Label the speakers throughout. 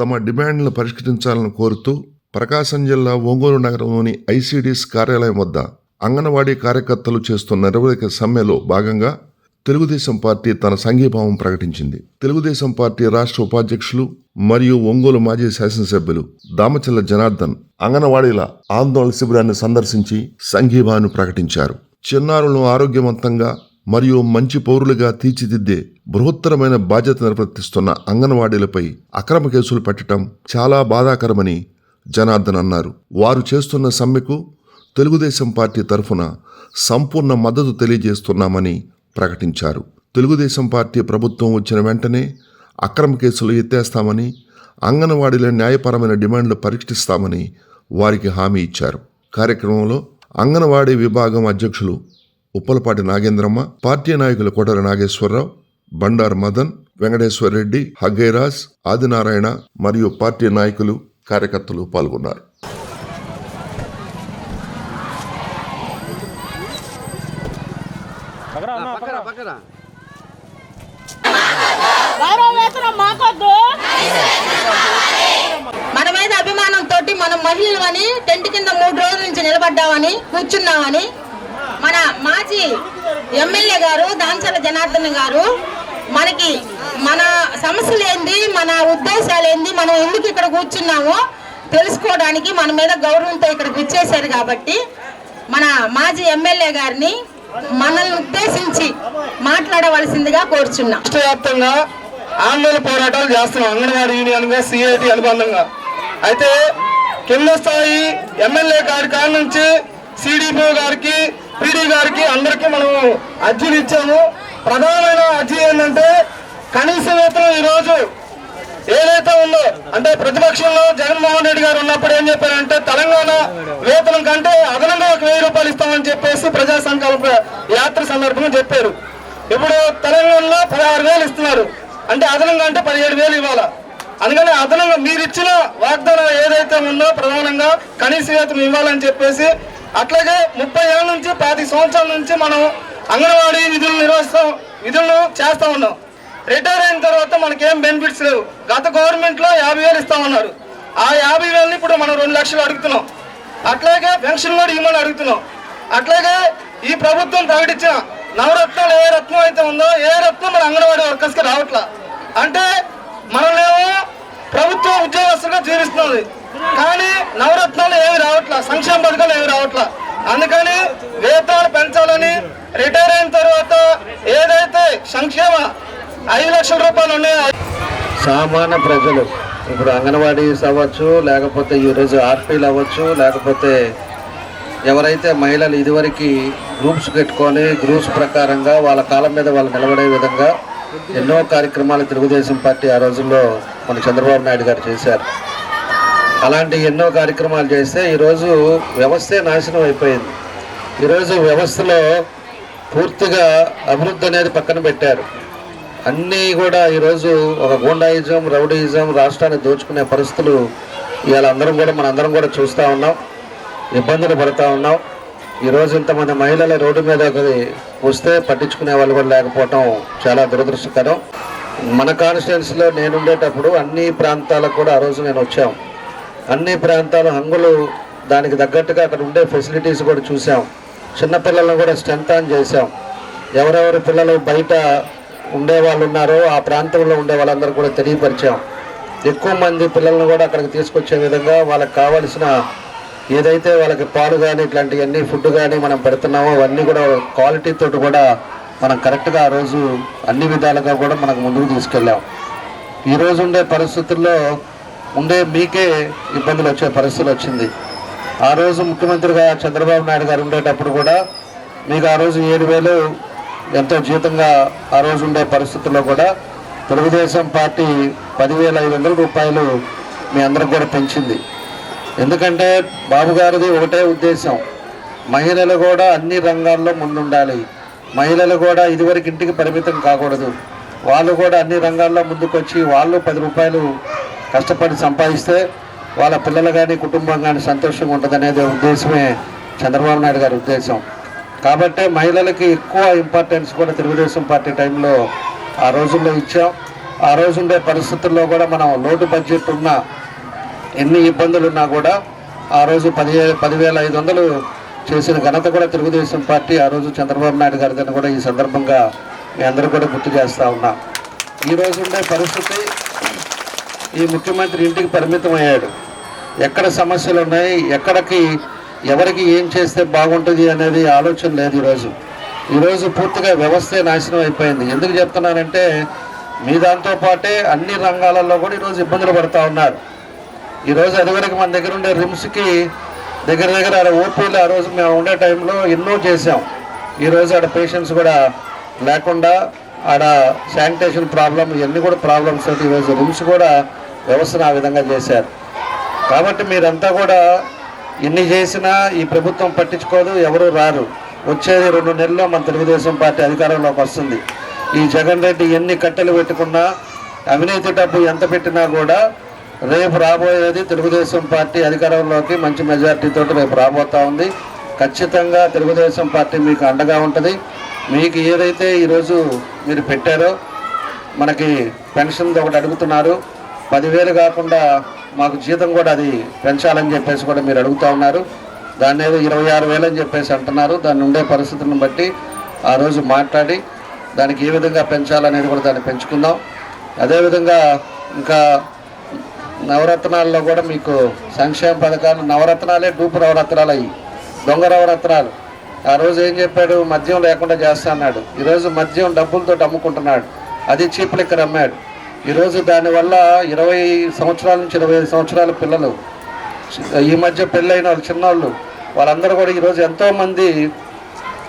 Speaker 1: తమ డిమాండ్లను పరిష్కరించాలని కోరుతూ ప్రకాశం జిల్లా ఒంగోలు నగరంలోని ఐసీడీఎస్ కార్యాలయం వద్ద అంగన్వాడీ కార్యకర్తలు చేస్తున్న నిరవధిక సమ్మెలో భాగంగా తెలుగుదేశం పార్టీ తన సంఘీభావం ప్రకటించింది. తెలుగుదేశం పార్టీ రాష్ట్ర ఉపాధ్యక్షులు మరియు ఒంగోలు మాజీ శాసనసభ్యులు దామచల్ల జనార్దన్ అంగన్వాడీల ఆందోళన శిబిరాన్ని సందర్శించి సంఘీభావాన్ని ప్రకటించారు. చిన్నారులను ఆరోగ్యవంతంగా మరియు మంచి పౌరులుగా తీర్చిదిద్దే బృహత్తరమైన బాధ్యత నిర్వర్తిస్తున్న అంగన్వాడీలపై అక్రమ కేసులు పెట్టడం చాలా బాధాకరమని జనార్దన్ అన్నారు. వారు చేస్తున్న సమ్మెకు తెలుగుదేశం పార్టీ తరఫున సంపూర్ణ మద్దతు తెలియజేస్తున్నామని ప్రకటించారు. తెలుగుదేశం పార్టీ ప్రభుత్వం వచ్చిన వెంటనే అక్రమ కేసులు ఎత్తేస్తామని అంగన్వాడీల న్యాయపరమైన డిమాండ్లు పరీక్షిస్తామని వారికి హామీ ఇచ్చారు. కార్యక్రమంలో అంగన్వాడీ విభాగం అధ్యక్షులు ఉప్పలపాటి నాగేంద్రమ్మ పార్టీ నాయకులు కోటల నాగేశ్వరరావు బండారు మదన్ వెంకటేశ్వర రెడ్డి హగ్గైరాజ్ ఆదినారాయణ మరియు పార్టీ నాయకులు కార్యకర్తలు పాల్గొన్నారు.
Speaker 2: మన మీద అభిమానంతో మనం మహిళలని టెంట్ కింద మూడు రోజుల నుంచి నిలబడ్డామని కూర్చున్నామని మన మాజీ ఎమ్మెల్యే గారు దాంచల జనార్దన్ గారు మనకి మన సమస్యలు ఏంది మన ఉద్దేశాలు ఏంది మనం ఎందుకు ఇక్కడ కూర్చున్నామో తెలుసుకోవడానికి మన మీద గౌరవంతో ఇక్కడికి వచ్చేసారు కాబట్టి మన మాజీ ఎమ్మెల్యే గారిని మనల్ని ఉద్దేశించి మాట్లాడవలసిందిగా కోరుచున్నా.
Speaker 3: రాష్ట్ర వ్యాప్తంగా ఆందోళన పోరాటాలు చేస్తున్నాం అంగన్వాడీ యూనియన్గా సిఐటి అనుబంధంగా. అయితే కింద స్థాయి ఎమ్మెల్యే గారి కాడ నుంచి సిడిపిఓ గారికి పీడీ గారికి అందరికీ మనం అర్జీలు ఇచ్చాము. ప్రధానమైన అర్జీ ఏంటంటే కనీస వేతనం ఈరోజు ఏదైతే ఉందో అంటే ప్రతిపక్షంలో జగన్మోహన్ రెడ్డి గారు ఉన్నప్పుడు ఏం చెప్పారంటే తెలంగాణ వేతనం కంటే అదనంగా ఒక వెయ్యి రూపాయలు ఇస్తామని చెప్పేసి ప్రజా సంకల్ప యాత్ర సందర్భంగా చెప్పారు. ఇప్పుడు తెలంగాణలో పదహారు వేలు ఇస్తున్నారు. అంటే అదనంగా అంటే పదిహేడు వేలు ఇవ్వాలా? అందుకని అదనంగా మీరు ఇచ్చిన వాగ్దానం ఏదైతే ఉందో ప్రధానంగా కనీస వేతనం ఇవ్వాలని చెప్పేసి అట్లాగే ముప్పై ఏళ్ళ నుంచి పది సంవత్సరాల నుంచి మనం అంగన్వాడీ విధులు నిర్వహిస్తాం విధులను చేస్తా ఉన్నాం. రిటైర్ అయిన తర్వాత మనకేం బెనిఫిట్స్ లేవు. గత గవర్నమెంట్లో యాభై వేలు ఇస్తామన్నారు ఆ యాభై వేలని ఇప్పుడు మనం రెండు లక్షలు అడుగుతున్నాం. అట్లాగే పెన్షన్ కూడా ఇవ్వమని అడుగుతున్నాం. అట్లాగే ఈ ప్రభుత్వం ప్రకటించిన నవరత్నాలు ఏ రత్నం అయితే ఉందో ఏ రత్నం మన అంగన్వాడీ వర్కర్స్కి రావట్లా. అంటే మనల్నేమో ప్రభుత్వ ఉద్యోగస్తులుగా జీవిస్తున్నది కానీ నవరత్నాలు ఏమి రావట్లా? సంక్షేమ పథకాలు ఏమి రావట్లా? అందుకని వేతనాలు పెంచాలని రిటైర్ అయిన తర్వాత ఏదైతే సంక్షేమ ఐదు లక్షల రూపాయలు ఉన్నాయో
Speaker 4: సామాన్య ప్రజలు ఇప్పుడు అంగన్వాడీస్ అవ్వచ్చు లేకపోతే ఈరోజు ఆర్పీలు అవ్వచ్చు లేకపోతే ఎవరైతే మహిళలు ఇదివరకు గ్రూప్స్ పెట్టుకొని గ్రూప్స్ ప్రకారంగా వాళ్ళ కాలం మీద వాళ్ళు నిలబడే విధంగా ఎన్నో కార్యక్రమాలు తెలుగుదేశం పార్టీ ఆ రోజుల్లో మన చంద్రబాబు నాయుడు గారు చేశారు. అలాంటి ఎన్నో కార్యక్రమాలు చేస్తే ఈరోజు వ్యవస్థే నాశనం అయిపోయింది. ఈరోజు వ్యవస్థలో పూర్తిగా అభివృద్ధి అనేది పక్కన పెట్టారు. అన్నీ కూడా ఈరోజు ఒక గూండాయిజం రౌడీయిజం రాష్ట్రాన్ని దోచుకునే పరిస్థితులు ఇవాళ అందరం కూడా మన అందరం కూడా చూస్తూ ఉన్నాం. ఇబ్బందులు పడుతూ ఉన్నాం. ఈరోజు ఇంతమంది మహిళల రోడ్డు మీద వస్తే పట్టించుకునే వాళ్ళు కూడా లేకపోవటం చాలా దురదృష్టకరం. మన కాన్స్టిట్యున్సీలో నేను ఉండేటప్పుడు అన్ని ప్రాంతాలకు కూడా ఆ రోజు నేను వచ్చాము అన్ని ప్రాంతాలు హంగులు దానికి తగ్గట్టుగా అక్కడ ఉండే ఫెసిలిటీస్ కూడా చూసాం. చిన్నపిల్లలను కూడా స్ట్రెంత్ ఆన్ చేసాం ఎవరెవరు పిల్లలు బయట ఉండే వాళ్ళు ఉన్నారో ఆ ప్రాంతంలో ఉండే వాళ్ళందరూ కూడా తెలియపరిచాం. ఎక్కువ మంది పిల్లలను కూడా అక్కడికి తీసుకొచ్చే విధంగా వాళ్ళకి కావలసిన ఏదైతే వాళ్ళకి పాలు కానీ ఇట్లాంటివన్నీ ఫుడ్ కానీ మనం పెడుతున్నామో అవన్నీ కూడా క్వాలిటీతో కూడా మనం కరెక్ట్గా ఆ రోజు అన్ని విధాలుగా కూడా మనకు ముందుకు తీసుకెళ్ళాం. ఈ రోజు ఉండే పరిస్థితుల్లో ఉండే మీకే ఇబ్బందులు వచ్చే పరిస్థితులు వచ్చింది. ఆ రోజు ముఖ్యమంత్రిగా చంద్రబాబు నాయుడు గారు ఉండేటప్పుడు కూడా మీకు ఆ రోజు ఏడు వేలు ఎంతో జీతంగా ఆ రోజు ఉండే పరిస్థితుల్లో కూడా తెలుగుదేశం పార్టీ పదివేల ఐదు వందల రూపాయలు మీ అందరికి కూడా పెంచింది. ఎందుకంటే బాబు గారిది ఒకటే ఉద్దేశం. మహిళలు కూడా అన్ని రంగాల్లో ముందుండాలి. మహిళలు కూడా ఇదివరకు ఇంటికి పరిమితం కాకూడదు. వాళ్ళు కూడా అన్ని రంగాల్లో ముందుకొచ్చి వాళ్ళు పది రూపాయలు కష్టపడి సంపాదిస్తే వాళ్ళ పిల్లలు కానీ కుటుంబం కానీ సంతోషంగా ఉంటుందనేది ఉద్దేశమే చంద్రబాబు నాయుడు గారి ఉద్దేశం. కాబట్టి మహిళలకి ఎక్కువ ఇంపార్టెన్స్ కూడా తెలుగుదేశం పార్టీ టైంలో ఆ రోజుల్లో ఇచ్చాం. ఆ రోజుండే పరిస్థితుల్లో కూడా మనం లోటు బడ్జెట్ ఉన్న ఎన్ని ఇబ్బందులు ఉన్నా కూడా ఆ రోజు పదిహే పదివేల ఐదు వందలు చేసిన ఘనత కూడా తెలుగుదేశం పార్టీ ఆ రోజు చంద్రబాబు నాయుడు గారిదని కూడా ఈ సందర్భంగా మీ అందరూ కూడా గుర్తు చేస్తూ ఉన్నా. ఈ రోజుండే పరిస్థితి ఈ ముఖ్యమంత్రి ఇంటికి పరిమితం అయ్యాడు. ఎక్కడ సమస్యలు ఉన్నాయి ఎక్కడికి ఎవరికి ఏం చేస్తే బాగుంటుంది అనేది ఆలోచన లేదు ఈరోజు. ఈరోజు పూర్తిగా వ్యవస్థే నాశనం అయిపోయింది. ఎందుకు చెప్తున్నానంటే మీ దాంతో పాటే అన్ని రంగాలలో కూడా ఈరోజు ఇబ్బందులు పడుతూ ఉన్నారు. ఈరోజు అదివరకు మన దగ్గర ఉండే రిమ్స్కి దగ్గర దగ్గర ఆడ ఓపీలు ఆ రోజు మేము ఉండే టైంలో ఎన్నో చేసాం ఈరోజు ఆడ పేషెంట్స్ కూడా లేకుండా ఆడ శానిటేషన్ ప్రాబ్లం ఇవన్నీ కూడా ప్రాబ్లమ్స్. అయితే ఈరోజు రిమ్స్ కూడా వ్యవస్థను ఆ విధంగా చేశారు. కాబట్టి మీరంతా కూడా ఎన్ని చేసినా ఈ ప్రభుత్వం పట్టించుకోదు ఎవరు రారు. వచ్చేది రెండు నెలల్లో మన తెలుగుదేశం పార్టీ అధికారంలోకి వస్తుంది. ఈ జగన్ రెడ్డి ఎన్ని కట్టెలు పెట్టుకున్నా అవినీతి డబ్బు ఎంత పెట్టినా కూడా రేపు రాబోయేది తెలుగుదేశం పార్టీ అధికారంలోకి మంచి మెజార్టీతో రేపు రాబోతా ఉంది. ఖచ్చితంగా తెలుగుదేశం పార్టీ మీకు అండగా ఉంటుంది. మీకు ఏదైతే ఈరోజు మీరు పెట్టారో మనకి పెన్షన్ ఒకటి అడుగుతున్నారు. పదివేలు కాకుండా మాకు జీతం కూడా అది పెంచాలని చెప్పేసి కూడా మీరు అడుగుతా ఉన్నారు. దాన్ని ఏదో ఇరవై ఆరు వేలు అని చెప్పేసి అంటున్నారు. దాన్ని ఉండే పరిస్థితులను బట్టి ఆ రోజు మాట్లాడి దానికి ఏ విధంగా పెంచాలనేది కూడా దాన్ని పెంచుకుందాం. అదేవిధంగా ఇంకా నవరత్నాల్లో కూడా మీకు సంక్షేమ పథకాలు నవరత్నాలే డూపు నవరత్నాలు అయ్యి దొంగ నవరత్నాలు. ఆ రోజు ఏం చెప్పాడు? మద్యం లేకుండా చేస్తా అన్నాడు. ఈరోజు మద్యం డబ్బులతో అమ్ముకుంటున్నాడు. అది చీప్ లిక్కర్ అమ్మాడు. ఈరోజు దానివల్ల ఇరవై సంవత్సరాల నుంచి ఇరవై ఐదు సంవత్సరాల పిల్లలు ఈ మధ్య పెళ్ళైన వాళ్ళు చిన్నవాళ్ళు వాళ్ళందరూ కూడా ఈరోజు ఎంతోమంది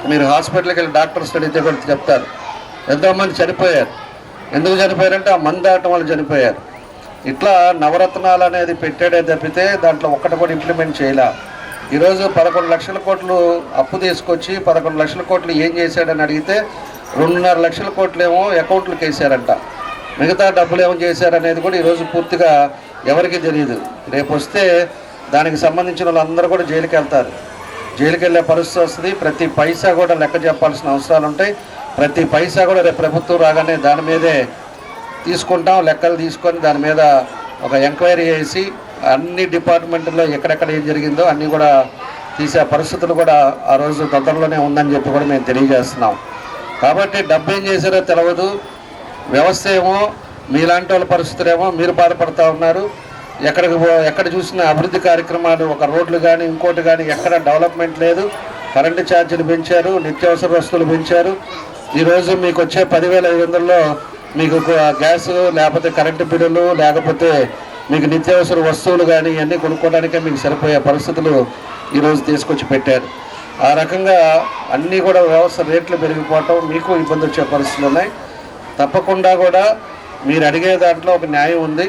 Speaker 4: మీరు హాస్పిటల్కి వెళ్ళి డాక్టర్స్ అడిగితే కూడా చెప్తారు. ఎంతోమంది చనిపోయారు. ఎందుకు చనిపోయారంటే ఆ మంది దాటం వాళ్ళు చనిపోయారు. ఇట్లా నవరత్నాలు అనేది పెట్టాడే తప్పితే దాంట్లో ఒక్కటి కూడా ఇంప్లిమెంట్ చేయలే. ఈరోజు పదకొండు లక్షల కోట్లు అప్పు తీసుకొచ్చి పదకొండు లక్షల కోట్లు ఏం చేశాడని అడిగితే రెండున్నర లక్షల కోట్లు ఏమో అకౌంట్లకు వేసారంట మిగతా డబ్బులు ఏమో చేశారనేది కూడా ఈరోజు పూర్తిగా ఎవరికి తెలియదు రేపు వస్తే దానికి సంబంధించిన వాళ్ళందరూ కూడా జైలుకి వెళ్తారు. జైలుకి వెళ్ళే పరిస్థితి వస్తుంది. ప్రతి పైసా కూడా లెక్క చెప్పాల్సిన అవసరాలు ఉంటాయి. ప్రతి పైసా కూడా రేపు ప్రభుత్వం రాగానే దాని మీదే తీసుకుంటాం. లెక్కలు తీసుకొని దాని మీద ఒక ఎంక్వైరీ చేసి అన్ని డిపార్ట్మెంట్లో ఎక్కడెక్కడ ఏం జరిగిందో అన్నీ కూడా తీసే పరిస్థితులు కూడా ఆ రోజు తొందరలోనే ఉందని చెప్పి కూడా మేము తెలియజేస్తున్నాం. కాబట్టి డబ్బు ఏం చేశారో తెలియదు వ్యవస్థ ఏమో మీలాంటి వాళ్ళ పరిస్థితులు ఏమో మీరు బాధపడుతూ ఉన్నారు. ఎక్కడికి పో- ఎక్కడ చూసినా అభివృద్ధి కార్యక్రమాలు ఒక రోడ్లు కానీ ఇంకోటి కానీ ఎక్కడ డెవలప్మెంట్ లేదు. కరెంటు ఛార్జీలు పెంచారు నిత్యావసర వస్తువులు పెంచారు. ఈరోజు మీకు వచ్చే పదివేల ఐదు వందల్లో మీకు గ్యాస్ లేకపోతే కరెంటు బిల్లులు లేకపోతే మీకు నిత్యావసర వస్తువులు కానీ ఇవన్నీ కొనుక్కోవడానికే మీకు సరిపోయే పరిస్థితులు ఈరోజు తీసుకొచ్చి పెట్టారు. ఆ రకంగా అన్నీ కూడా వ్యవస్థ రేట్లు పెరిగిపోవటం మీకు ఇబ్బంది వచ్చే పరిస్థితులు ఉన్నాయి. తప్పకుండా కూడా మీరు అడిగే దాంట్లో ఒక న్యాయం ఉంది.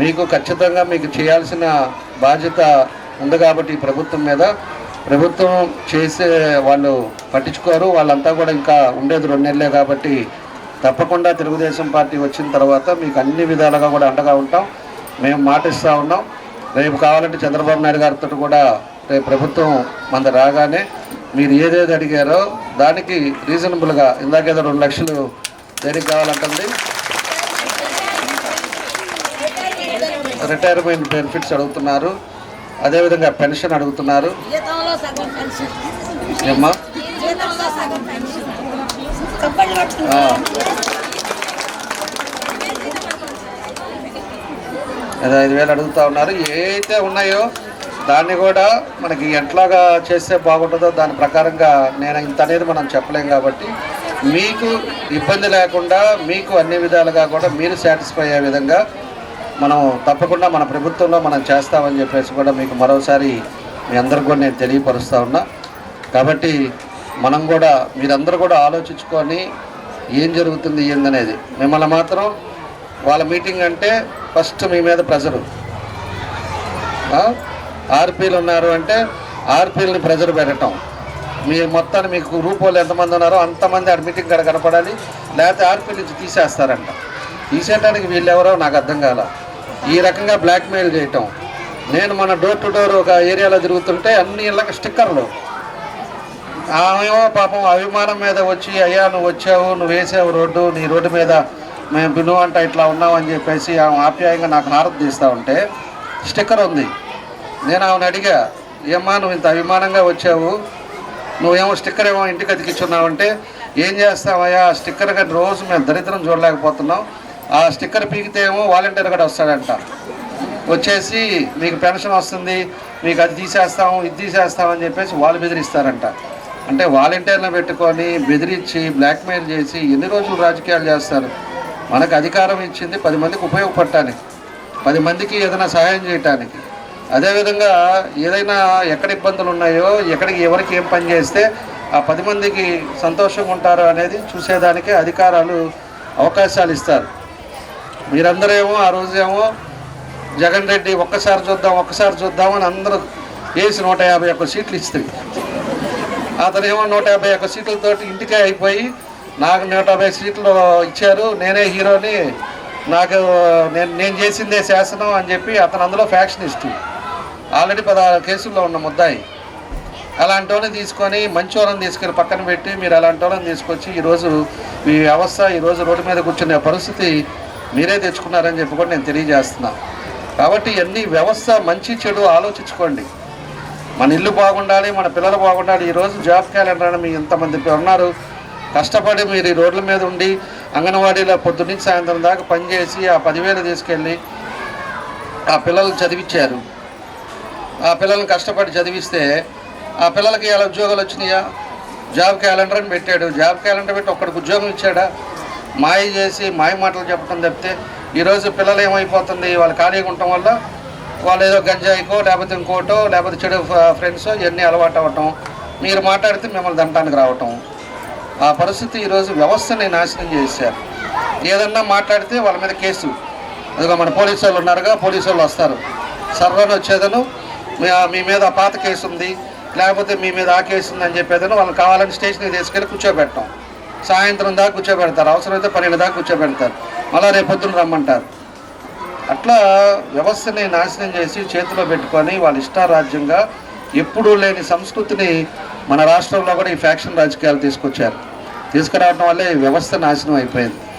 Speaker 4: మీకు ఖచ్చితంగా మీకు చేయాల్సిన బాధ్యత ఉంది కాబట్టి ప్రభుత్వం మీద. ప్రభుత్వం చేసే వాళ్ళు పట్టించుకోరు. వాళ్ళంతా కూడా ఇంకా ఉండేది రెండు నెలలే కాబట్టి తప్పకుండా తెలుగుదేశం పార్టీ వచ్చిన తర్వాత మీకు అన్ని విధాలుగా కూడా అండగా ఉంటాం. మేము మాటిస్తూ ఉన్నాం. రేపు కావాలంటే చంద్రబాబు నాయుడు గారితో కూడా రేపు ప్రభుత్వం మన రాగానే మీరు ఏదేది అడిగారో దానికి రీజనబుల్గా ఇందాకేదో రెండు లక్షలు దేనికి కావాలంటుంది. రిటైర్మెంట్ బెనిఫిట్స్ అడుగుతున్నారు. అదేవిధంగా పెన్షన్ అడుగుతున్నారు. ఏమ్మా. అదే ఐదు వేలు అడుగుతా ఉన్నారు. ఏవైతే ఉన్నాయో దాన్ని కూడా మనకి ఎట్లాగా చేస్తే బాగుంటుందో దాని ప్రకారంగా నేను ఇంత అనేది మనం చెప్పలేం కాబట్టి మీకు ఇబ్బంది లేకుండా మీకు అన్ని విధాలుగా కూడా మీరు సాటిస్ఫై అయ్యే విధంగా మనం తప్పకుండా మన ప్రభుత్వంలో మనం చేస్తామని చెప్పేసి కూడా మీకు మరోసారి మీ అందరికి కూడా నేను తెలియపరుస్తూ ఉన్నా. కాబట్టి మనం కూడా మీరందరూ కూడా ఆలోచించుకొని ఏం జరుగుతుంది ఏందనేది. మిమ్మల్ని మాత్రం వాళ్ళ మీటింగ్ అంటే ఫస్ట్ మీ మీద ప్రెజరు. ఆర్పీలు ఉన్నారు అంటే ఆర్పీలని ప్రెజర్ పెట్టడం మీ మొత్తాన్ని మీకు గ్రూప్ వాళ్ళు ఎంతమంది ఉన్నారో అంతమంది ఆడ మీటింగ్ కాడ కనపడాలి. లేకపోతే ఆర్పీ నుంచి తీసేస్తారంట. తీసేయడానికి వీళ్ళెవరో నాకు అర్థం కాల. ఈ రకంగా బ్లాక్మెయిల్ చేయటం. నేను మన డోర్ టు డోర్ ఒక ఏరియాలో తిరుగుతుంటే అన్ని ఇళ్ళకి స్టిక్కర్లు ఆమెమో పాపం అభిమానం మీద వచ్చి అయ్యా నువ్వు వచ్చావు నువ్వు వేసావు రోడ్డు నీ రోడ్డు మీద మేము బిను అంట ఇట్లా ఉన్నామని చెప్పేసి ఆమె ఆప్యాయంగా నాకు హారతి తీస్తూ ఉంటే స్టిక్కర్ ఉంది. నేను ఆమెను అడిగా ఏమ్మా నువ్వు ఇంత అభిమానంగా వచ్చావు నువ్వేమో స్టిక్కర్ ఏమో ఇంటికి అతికించున్నావు అంటే ఏం చేస్తావయ్యా? ఆ స్టిక్కర్ కానీ రోజు మేము దరిద్రం చూడలేకపోతున్నాం. ఆ స్టిక్కర్ పీకితే ఏమో వాలంటీర్ కూడా వస్తాడంట. వచ్చేసి మీకు పెన్షన్ వస్తుంది మీకు అది తీసేస్తాము ఇది తీసేస్తామని చెప్పేసి వాళ్ళు బెదిరిస్తారంట. అంటే వాలంటీర్లను పెట్టుకొని బెదిరించి బ్లాక్మెయిల్ చేసి ఎన్ని రోజులు రాజకీయాలు చేస్తారు? మనకు అధికారం ఇచ్చింది పది మందికి ఉపయోగపడటానికి పది మందికి ఏదైనా సహాయం చేయటానికి. అదేవిధంగా ఏదైనా ఎక్కడ ఇబ్బందులు ఉన్నాయో ఎక్కడికి ఎవరికి ఏం పని చేస్తే ఆ పది మందికి సంతోషంగా ఉంటారు అనేది చూసేదానికి అధికారాలు అవకాశాలు ఇస్తారు. మీరందరూ ఏమో ఆ రోజు ఏమో జగన్ రెడ్డి ఒక్కసారి చూద్దాం ఒక్కసారి చూద్దాం అని అందరూ వేసి నూట యాభై ఒక్క సీట్లు ఇస్తుంది అతనేమో నూట యాభై ఒక్క సీట్లతోటి ఇంటికే అయిపోయి నాకు నూట యాభై సీట్లు ఇచ్చారు నేనే హీరోని నాకు నేను నేను చేసిందే శాసనం అని చెప్పి అతను అందులో ఫ్యాక్షనిస్ట్. ఆల్రెడీ పదహారు కేసుల్లో ఉన్న ముద్దాయి. అలాంటి వాళ్ళని తీసుకొని మంచి వాళ్ళని తీసుకెళ్ళి పక్కన పెట్టి మీరు అలాంటి వాళ్ళని తీసుకొచ్చి ఈరోజు మీ వ్యవస్థ ఈరోజు రోడ్డు మీద కూర్చునే పరిస్థితి మీరే తెచ్చుకున్నారని చెప్పి కూడా నేను తెలియజేస్తున్నా. కాబట్టి అన్ని వ్యవస్థ మంచి చెడు ఆలోచించుకోండి. మన ఇల్లు బాగుండాలి మన పిల్లలు బాగుండాలి ఈరోజు జాబ్ క్యాలెండర్ అని మీ ఇంతమంది ఉన్నారు. కష్టపడి మీరు ఈ రోడ్ల మీద ఉండి అంగన్వాడీలో పొద్దున్నీ సాయంత్రం దాకా పనిచేసి ఆ పదివేలు తీసుకెళ్ళి ఆ పిల్లలు చదివించారు ఆ పిల్లల్ని కష్టపడి చదివిస్తే ఆ పిల్లలకి ఎలా ఉద్యోగాలు వచ్చినాయా? జాబ్ క్యాలెండర్ అని పెట్టాడు. జాబ్ క్యాలెండర్ పెట్టి ఒక్కడికి ఉద్యోగం ఇచ్చాడా? మాయ చేసి మాయ మాటలు చెప్పడం తప్పితే ఈరోజు పిల్లలు ఏమైపోతుంది? వాళ్ళు ఖాళీగా ఉండటం వల్ల వాళ్ళు ఏదో గంజాయికో లేకపోతే ఇంకోటో లేకపోతే చెడు ఫ్రెండ్స్ ఇవన్నీ అలవాటు అవ్వటం మీరు మాట్లాడితే మిమ్మల్ని దంటానికి రావటం. ఆ పరిస్థితి ఈరోజు వ్యవస్థని నాశనం చేశారు. ఏదన్నా మాట్లాడితే వాళ్ళ మీద కేసు. అదిగో మన పోలీసు వాళ్ళు ఉన్నారుగా పోలీసు వాళ్ళు వస్తారు. సర్వన్ వచ్చేదను మీ మీద పాత కేసు ఉంది. లేకపోతే మీ మీద ఆ కేసు ఉందని చెప్పేదని వాళ్ళు కావాలని స్టేషన్కి తీసుకెళ్ళి కూర్చోబెట్టాం సాయంత్రం దాకా కూర్చోబెడతారు. అవసరమైతే పన్నెండు దాకా కూర్చోబెడతారు. మళ్ళీ రేపొద్దున రమ్మంటారు. అట్లా వ్యవస్థని నాశనం చేసి చేతిలో పెట్టుకొని వాళ్ళ ఇష్టారాజ్యంగా ఎప్పుడూ లేని సంస్కృతిని మన రాష్ట్రంలో కూడా ఈ ఫ్యాక్షన్ రాజకీయాలు తీసుకొచ్చారు. తీసుకురావడం వల్లే వ్యవస్థ నాశనం అయిపోయింది.